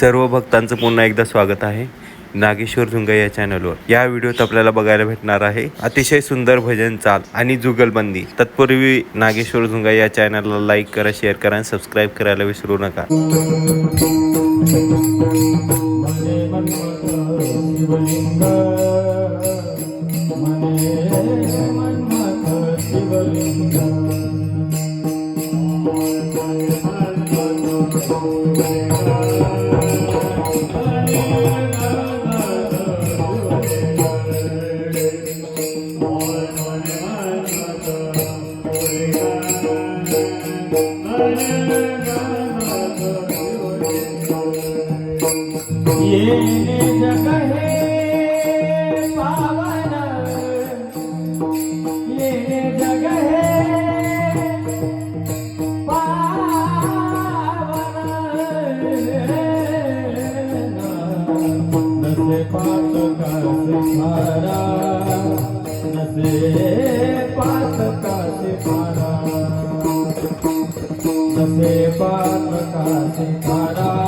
सर्व भक्तांचं पुन्हा एकदा स्वागत आहे. नागेश्वर झुंगा या चॅनलवर या व्हिडिओत आपल्याला बघायला भेटणार आहे. अतिशय सुंदर भजन चाल आणि जुगलबंदी. तत्पूर्वी नागेश्वर झुंगा या चॅनलला लाईक करा शेअर करा आणि सबस्क्राईब करायला विसरू नका. शिवलिंग Yeah. સભે પાત કાશે મારા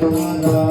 তোমার